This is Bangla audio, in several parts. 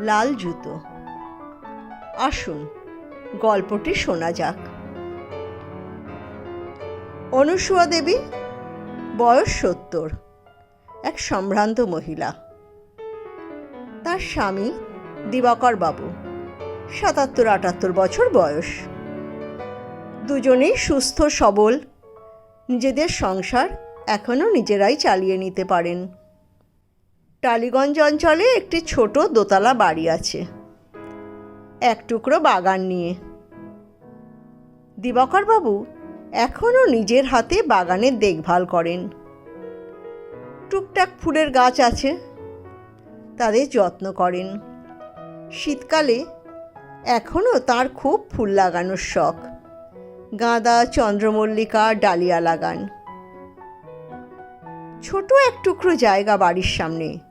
লাল জুতো। আসুন, গল্পটি শোনা যাক। অনুসুয়া দেবী, বয়স সত্তর, এক সম্ভ্রান্ত মহিলা। তার স্বামী দিবাকর বাবু, সাতাত্তর আটাত্তর বছর বয়স। দুজনেই সুস্থ, সবল, নিজেদের সংসার এখনও নিজেরাই চালিয়ে নিতে পারেন। টালিগঞ্জ অঞ্চলে একটি ছোট দোতলা বাড়ি আছে। এক টুকরো বাগান নিয়ে। দিবাকরবাবু এখনও নিজের হাতে বাগানের দেখভাল করেন। টুকটাক ফুলের গাছ আছে। তাদের যত্ন করেন। শীতকালে এখনও তার খুব ফুল লাগানোর শখ। গাঁদা, চন্দ্রমল্লিকা, ডালিয়া লাগান। ছোট এক টুকরো জায়গা বাড়ির সামনে।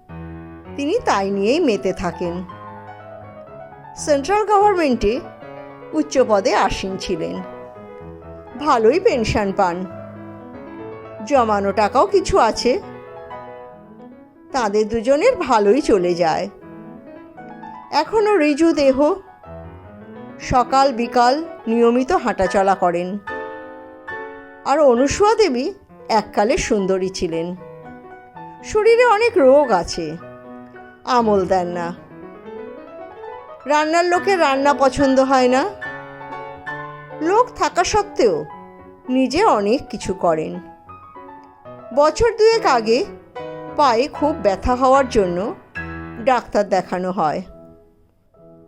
তিনি তাই নিয়েই মেতে থাকেন। সেন্ট্রাল গভর্নমেন্টে উচ্চ পদে আসীন ছিলেন। ভালোই পেনশন পান। জমানো টাকাও কিছু আছে। তাদের দুজনের ভালোই চলে যায়। এখনও রিজু দেহ। সকাল বিকাল নিয়মিত হাঁটাচলা করেন। আর অনুসুয়া দেবী এককালে সুন্দরী ছিলেন। শরীরে অনেক রোগ আছে। আমল দেন না। রান্নার লোকের রান্না পছন্দ হয় না। লোক থাকা সত্ত্বেও নিজে অনেক কিছু করেন। বছর দুয়েক আগে পায়ে খুব ব্যথা হওয়ার জন্য ডাক্তার দেখানো হয়।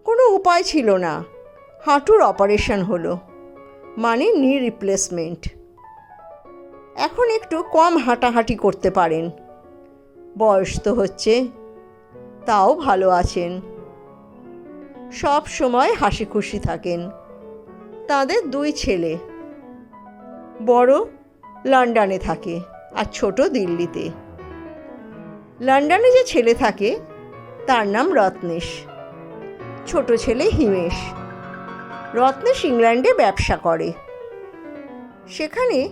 কোনো উপায় ছিল না। হাঁটুর অপারেশন হলো মানে নি রিপ্লেসমেন্ট এখন একটু কম হাঁটাহাঁটি করতে পারেন। বয়স তো হচ্ছে তাও ভালো আছেন। সব সময় হাসি খুশি থাকেন। তাদের দুই ছেলে। বড় লন্ডনে থাকে আর ছোট দিল্লিতে। লন্ডনে যে ছেলে থাকে, তার নাম রত্নেশ। ছোট ছেলে হিমেশ। রত্নেশ ইংল্যান্ডে ব্যবসা করে। সেখানে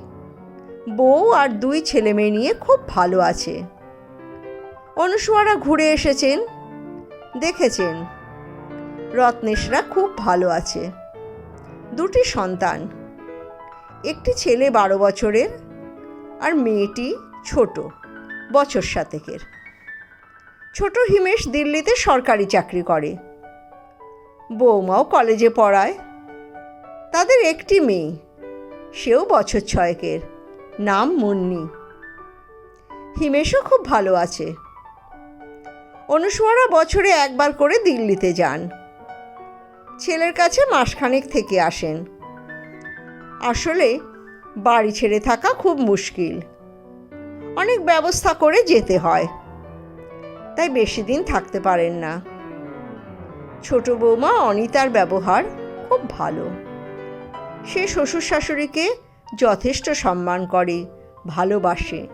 বউ আর দুই ছেলে মেয়ে নিয়ে খুব ভালো আছে। অনুসুয়ারা ঘুরে এসেছেন। দেখেছেন, রত্নেশরা খুব ভালো আছে। দুটি সন্তান, একটি ছেলে বারো বছরের আর মেয়েটি ছোট, বছর সাতেকের। ছোট হিমেশ দিল্লিতে সরকারি চাকরি করে। বৌমাও কলেজে পড়ায়। তাদের একটি মেয়ে, সেও বছর ছয়েকের, নাম মুন্নি। হিমেশও খুব ভালো আছে। অনুসুয়ারা বছরে একবার করে দিল্লিতে যান। ছেলের কাছে মাসখানেক থেকে আসেন। আসলে বাড়ি ছেড়ে থাকা খুব মুশকিল। অনেক ব্যবস্থা করে যেতে হয়। তাই বেশি দিন থাকতে পারেন না। ছোট বৌমা অনিতার ব্যবহার খুব ভালো। সে শ্বশুর শাশুড়িকে যথেষ্ট সম্মান করে, ভালোবাসে।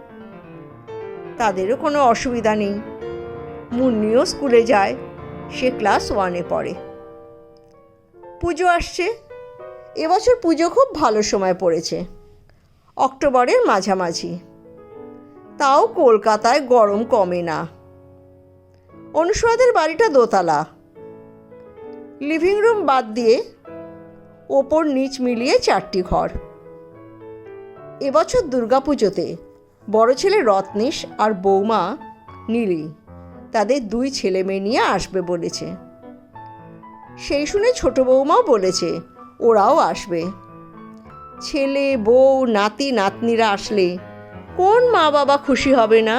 তাদেরও কোনো অসুবিধা নেই। মুন্নিও স্কুলে যায়, সে ক্লাস ওয়ানে পড়ে। পুজো আসছে। এবছর পুজো খুব ভালো সময় পড়েছে। অক্টোবরের মাঝামাঝি। তাও কলকাতায় গরম কমে না। অনুসুয়াদের বাড়িটা দোতলা। লিভিং রুম বাদ দিয়ে ওপর নিচ মিলিয়ে চারটি ঘর। এবছর দুর্গাপুজোতে বড় ছেলে রত্নেশ আর বৌমা নীলি। তাদের দুই ছেলে মেয়ে নিয়ে আসবে বলেছে। সেই শুনে ছোট বৌমাও বলেছে, ওরাও আসবে। ছেলে, বউ, নাতি, নাতনিরা আসলে কোন মা বাবা খুশি হবে না?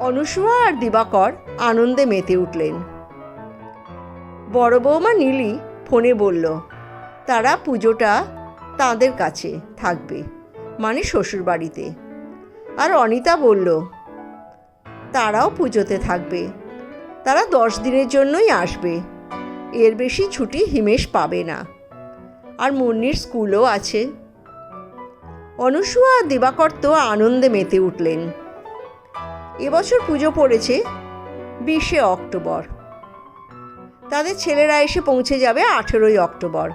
অনুসুয়া আর দিবাকর আনন্দে মেতে উঠলেন। বড় বৌমা নীলি ফোনে বলল, তারা পুজোটা তাদের কাছে থাকবে মানে শ্বশুর বাড়িতে আর অনিতা বলল তারাও পুজোতে থাকবে। তারা দশ দিনের জন্যই আসবে। এর বেশি ছুটি হিমেশ পাবে না। আর মুন্নির স্কুলও আছে। অনুসুয়া আর দিবাকর তো আনন্দে মেতে উঠলেন। এবছর পুজো পড়েছে বিশে অক্টোবর। তাদের ছেলেরা এসে পৌঁছে যাবে আঠেরোই অক্টোবর।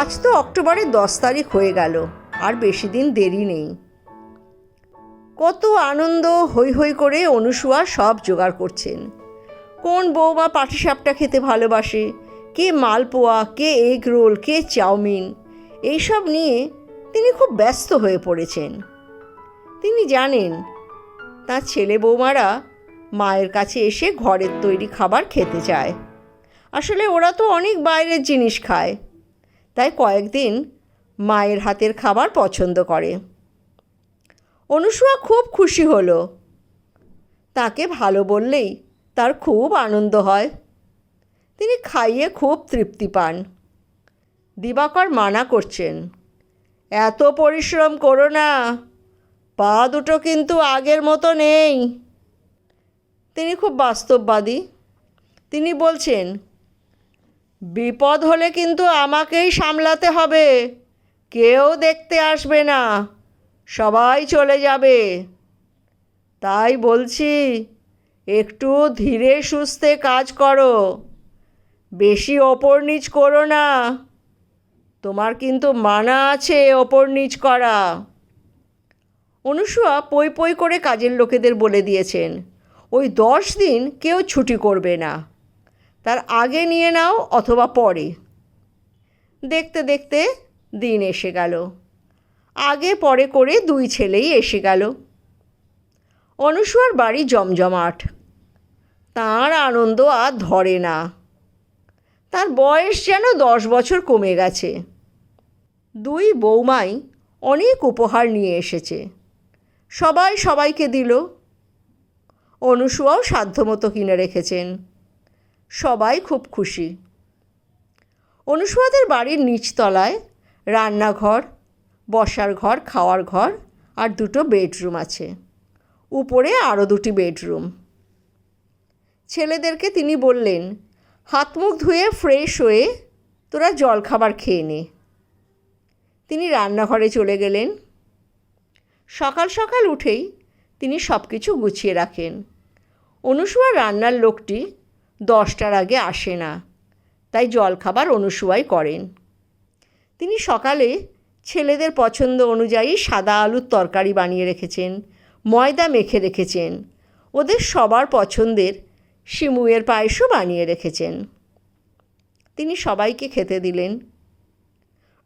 আজ তো অক্টোবরের দশ তারিখ হয়ে গেল, আর বেশি দিন দেরি নেই। কত আনন্দ হই হই করে অনুসুয়া সব জোগাড় করছেন। কোন বৌমা পাটিসাপটা খেতে ভালোবাসে? কে মালপোয়া, কে এগ রোল কে চাউমিন? এইসব নিয়ে তিনি খুব ব্যস্ত হয়ে পড়েছেন। তিনি জানেন, তার ছেলে বৌমারা মায়ের কাছে এসে ঘরের তৈরি খাবার খেতে চায়। আসলে ওরা তো অনেক বাইরের জিনিস খায়। তাই কয়েকদিন মায়ের হাতের খাবার পছন্দ করে। অনুসুয়া খুব খুশি হলো। তাকে ভালো বললেই তার খুব আনন্দ হয়। তিনি খাইয়ে খুব তৃপ্তি পান। দিবাকর মানা করছেন, এত পরিশ্রম করো না, পা দুটো কিন্তু আগের মতো নেই। তিনি খুব বাস্তববাদী। তিনি বলছেন, বিপদ হলে কিন্তু আমাকেই সামলাতে হবে, কেউ দেখতে আসবে না। সবাই চলে যাবে। তাই বলছি, একটু ধীরে সুস্থে কাজ করো। বেশি ওপর নিচ করো না। তোমার কিন্তু মানা আছে ওপর নিচ করা। অনুসুয়া পই পই করে কাজের লোকেদের বলে দিয়েছেন, ওই দশ দিন কেউ ছুটি করবে না। তার আগে নিয়ে নাও অথবা পরে। দেখতে দেখতে দিন এসে গেল। আগে পরে করে দুই ছেলেই এসে গেল। অনুসুয়ার বাড়ি জমজমাট। তার আনন্দ আর ধরে না। তার বয়স যেন দশ বছর কমে গেছে। দুই বৌমাই অনেক উপহার নিয়ে এসেছে। সবাই সবাইকে দিল। অনুসুয়াও সাধ্যমতো কিনে রেখেছেন। সবাই খুব খুশি। অনুসুয়াদের বাড়ির নিচতলায় রান্নাঘর বসার ঘর, খাওয়ার ঘর আর দুটো বেডরুম আছে। উপরে আরও দুটি বেডরুম। ছেলেদেরকে তিনি বললেন, হাত মুখ ধুয়ে ফ্রেশ হয়ে তোরা জলখাবার খেয়ে নে। তিনি রান্নাঘরে চলে গেলেন। সকাল সকাল উঠেই তিনি সব কিছু গুছিয়ে রাখেন। অনুসুয়া রান্নার লোকটি দশটার আগে আসে না, তাই জলখাবার অনুসুয়াই করেন। তিনি সকালে ছেলেদের পছন্দ অনুযায়ী সাদা আলুর তরকারি বানিয়ে রেখেছেন, ময়দা মেখে রেখেছেন। ওদের সবার পছন্দের শিমুয়ের পায়েসও বানিয়ে রেখেছেন। তিনি সবাইকে খেতে দিলেন।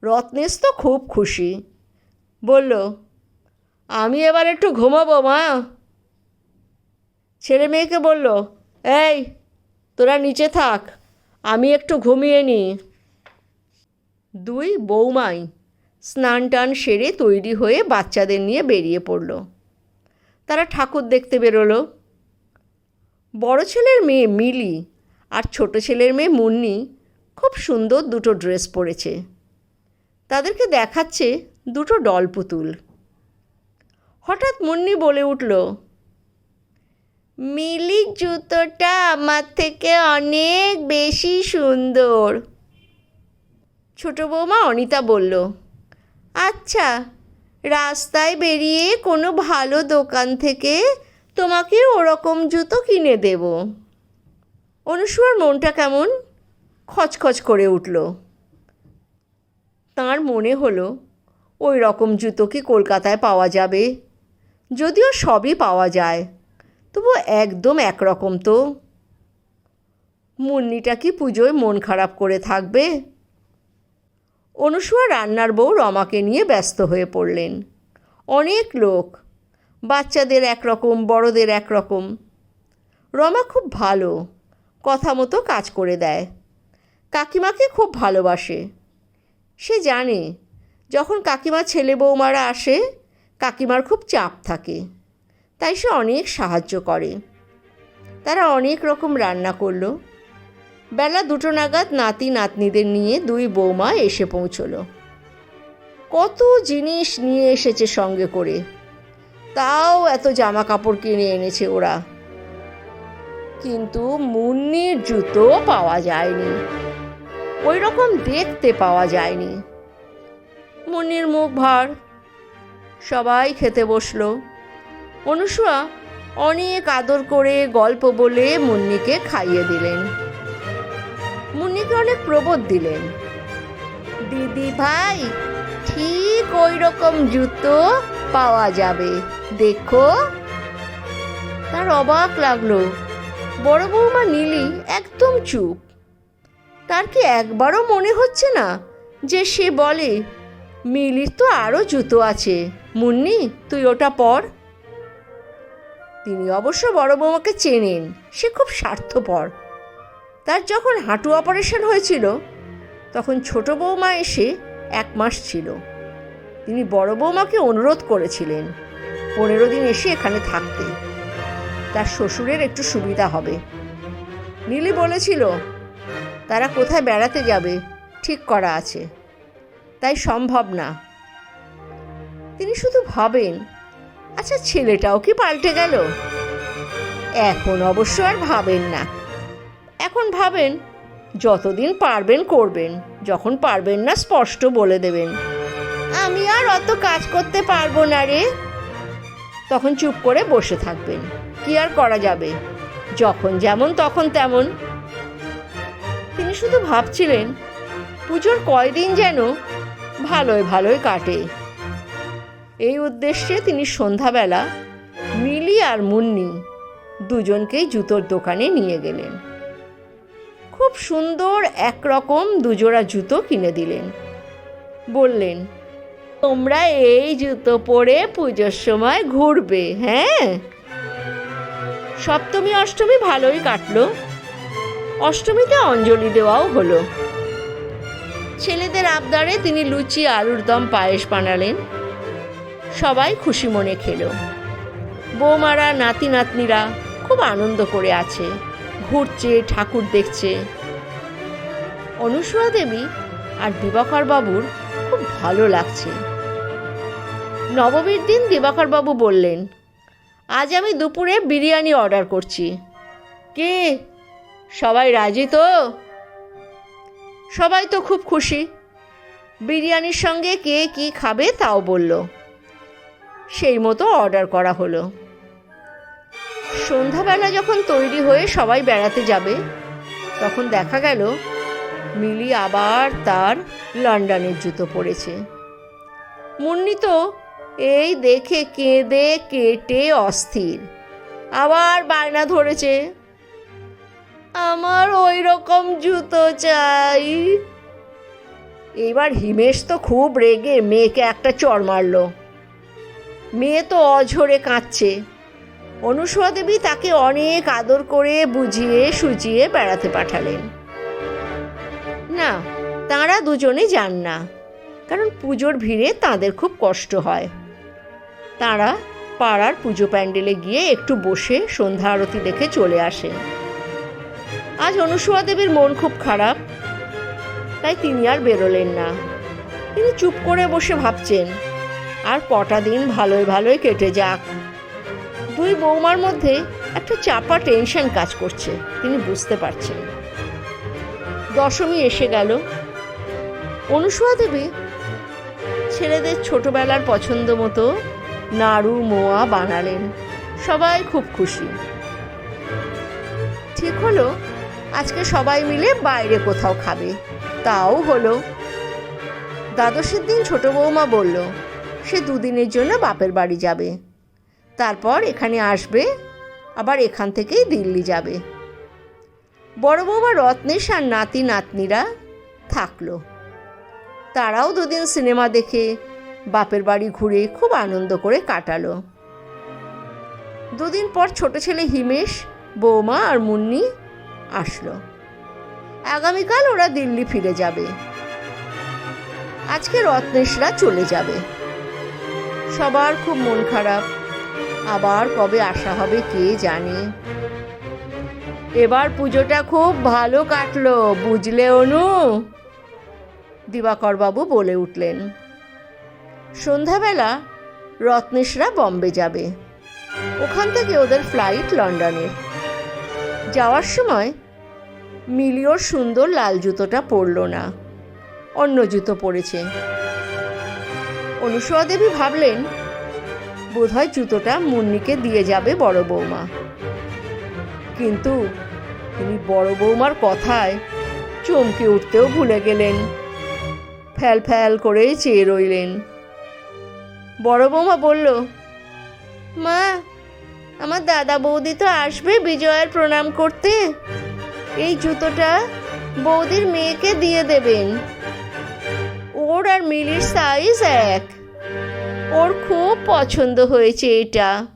রত্নেশ তো খুব খুশি। বলল, আমি এবার একটু ঘুমাবো, মা। ছেলে মেয়েকে বলল, এই, তোরা নিচে থাক, আমি একটু ঘুমিয়ে নিই। দুই বৌমাই স্নান টান সেরে তৈরি হয়ে বাচ্চাদের নিয়ে বেরিয়ে পড়ল। তারা ঠাকুর দেখতে বেরোলো। বড় ছেলের মেয়ে মিলি আর ছোট ছেলের মেয়ে মুন্নি খুব সুন্দর দুটো ড্রেস পরেছে। তাদেরকে দেখাচ্ছে দুটো ডল পুতুল। হঠাৎ মুন্নি বলে উঠল মিলির জুতোটা আমার থেকে অনেক বেশি সুন্দর। ছোট বৌমা অনিতা বলল আচ্ছা রাস্তায় বেরিয়ে কোনো ভালো দোকান থেকে তোমাকে ওরকম জুতো কিনে দেব। অনুসুয়ার মনটা কেমন? খচখচ করে উঠল। তার মনে হলো, ওই রকম জুতো কি কলকাতায় পাওয়া যাবে? যদিও সবই পাওয়া যায়, তবু একদম একরকম তো। মুন্নিটা কি পুজোয় মন খারাপ করে থাকবে? অনুসুয়া রান্নার বউ রমাকে নিয়ে ব্যস্ত হয়ে পড়লেন। অনেক লোক, বাচ্চাদের একরকম, বড়দের একরকম। রমা খুব ভালো, কথা মতো কাজ করে দেয়। কাকিমাকে খুব ভালোবাসে। সে জানে, যখন কাকিমা ছেলে বৌমারা আসে, কাকিমার খুব চাপ থাকে। তাই সে অনেক সাহায্য করে। তারা অনেক রকম রান্না করল। বেলা দুটো নাগাদ নাতি নাতনিদের নিয়ে দুই বৌমা এসে পৌঁছলো। কত জিনিস নিয়ে এসেছে সঙ্গে করে। তাও এত জামা কাপড় কিনে এনেছে ওরা। কিন্তু মুন্নির জুতো পাওয়া যায়নি। ওই রকম দেখতে পাওয়া যায়নি। মুন্নির মুখ ভার। সবাই খেতে বসল। অনুসুয়া অনেক আদর করে গল্প বলে মুন্নিকে খাইয়ে দিলেন। মুন্নিকে অনেক প্রবোধ দিলেন। দিদি ভাই, ঠিক ওই রকম জুতো পাওয়া যাবে, দেখো। তার অবাক লাগল। বড় বৌমা নীলি একদম চুপ। তার কি একবারও মনে হচ্ছে না যে সে বলে মিলির তো আরও জুতো আছে, মুন্নি, তুই ওটা পর। তিনি অবশ্য বড় বৌমাকে চেনেন, সে খুব স্বার্থপর। তার যখন হাঁটু অপারেশন হয়েছিল, তখন ছোট বৌমা এসে এক মাস ছিল। তিনি বড় বৌমাকে অনুরোধ করেছিলেন, পনেরো দিন এসে এখানে থাকতে। তার শ্বশুরের একটু সুবিধা হবে। নীলি বলেছিল, তারা কোথায় বেড়াতে যাবে? ঠিক করা আছে। তাই সম্ভব না। তিনি শুধু ভাবেন আচ্ছা ছেলেটাও কি পাল্টে গেল? এখন অবশ্য আর ভাবেন না। এখন ভাবেন, যতদিন পারবেন করবেন, যখন পারবেন না স্পষ্ট বলে দেবেন। আমি আর অত কাজ করতে পারব না রে। তখন চুপ করে বসে থাকবেন। কি আর করা যাবে? যখন যেমন তখন তেমন। তিনি শুধু ভাবছিলেন, পুজোর কয়দিন যেন ভালোই ভালোই কাটে। এই উদ্দেশ্যে তিনি সন্ধ্যাবেলা মিলি আর মুন্নি দুজনকেই জুতোর দোকানে নিয়ে গেলেন। সুন্দর একরকম দুজোড়া জুতো কিনে দিলেন। বললেন, তোমরা এই জুতো পরে পুজোর সময় ঘুরবে হ্যাঁ? সপ্তমী, অষ্টমী ভালোই কাটলো। অষ্টমীতে অঞ্জলি দেওয়াও হলো। ছেলেদের আবদারে তিনি লুচি, আলুর দম, পায়েস বানালেন। সবাই খুশি মনে খেলো। বৌমারা নাতি নাতনিরা খুব আনন্দ করে আছে। ঘুরছে, ঠাকুর দেখছে। অনুসূয়া দেবী আর দিবাকর বাবুর খুব ভালো লাগছে। নবমীর দিন দিবাকর বাবু বললেন, আজ আমি দুপুরে বিরিয়ানি অর্ডার করছি। কে? সবাই রাজি তো? সবাই তো খুব খুশি। বিরিয়ানির সঙ্গে কে কি খাবে তাও বলল। সেই মতো অর্ডার করা হলো। সন্ধ্যাবেলা যখন তৈরি হয়ে সবাই বেড়াতে যাবে, তখন দেখা গেল মিলি আবার তার লন্ডনের জুতো পরেছে। মুন্নি তো এই দেখে কেঁদে কেটে অস্থির। আবার বায়না ধরেছে, আমার ওই রকম জুতো চাই। এবার হিমেশ তো খুব রেগে মেয়েকে একটা চর মারল। মেয়ে তো অঝরে কাঁদছে। অনুসূয়া দেবী তাকে অনেক আদর করে বুঝিয়ে সুজিয়ে বেড়াতে পাঠালেন। না, তাঁরা দুজনে যান না। কারণ পুজোর ভিড়ে তাদের খুব কষ্ট হয়। তাঁরা পাড়ার পুজো প্যান্ডেলে গিয়ে একটু বসে সন্ধ্যা আরতি দেখে চলে আসেন আজ অনুসূয়া দেবীর মন খুব খারাপ, তাই তিনি আর বেরোলেন না। তিনি চুপ করে বসে ভাবছেন, আর কটা দিন ভালোই ভালোই কেটে যাক। দুই বৌমার মধ্যে একটা চাপা টেনশন কাজ করছে, তিনি বুঝতে পারছেন। দশমী এসে গেল। অনুসূয়া দেবী ছেলেদের ছোটবেলার পছন্দ মতো নাড়ু, মোয়া বানালেন। সবাই খুব খুশি। ঠিক হলো, আজকে সবাই মিলে বাইরে কোথাও খাবে। তাও হলো। দ্বাদশের দিন ছোট বৌমা বলল, সে দুদিনের জন্য বাপের বাড়ি যাবে। তারপর এখানে আসবে, আবার এখান থেকেই দিল্লি যাবে। বড় বৌমা রত্নেশ আর নাতি নাতনিরা থাকল। তারাও দুদিন সিনেমা দেখে বাপের বাড়ি ঘুরে খুব আনন্দ করে কাটালো। দুদিন পর ছোট ছেলে হিমেশ, বৌমা আর মুন্নি আসলো। আগামীকাল ওরা দিল্লি ফিরে যাবে। আজকে রত্নেশরা চলে যাবে। সবার খুব মন খারাপ। আবার কবে আসা হবে কে জানে? এবার পুজোটা খুব ভালো কাটলো, বুঝলে অনু? দিবাকর বাবু বলে উঠলেন। সন্ধ্যাবেলা রত্নেশরা বম্বে যাবে। ওখান থেকে ওদের ফ্লাইট লন্ডনের। যাওয়ার সময় মিলি ওর সুন্দর লাল জুতোটা পরলো না। অন্য জুতো পরেছে। অনুসয়া দেবী ভাবলেন, বোধহয় জুতোটা মুন্নিকে দিয়ে যাবে বড় বৌমা। কিন্তু তিনি বড় বৌমার কথায় চমকে উঠতেও ভুলে গেলেন। ফ্যাল ফ্যাল করে চেয়ে রইলেন। বড় বৌমা বলল, মা, আমার দাদা বৌদি তো আসবে বিজয়ের প্রণাম করতে। এই জুতোটা বৌদির মেয়েকে দিয়ে দেবেন। ওর আর মিলির সাইজ এক। ওর খুব পছন্দ হয়েছে এটা।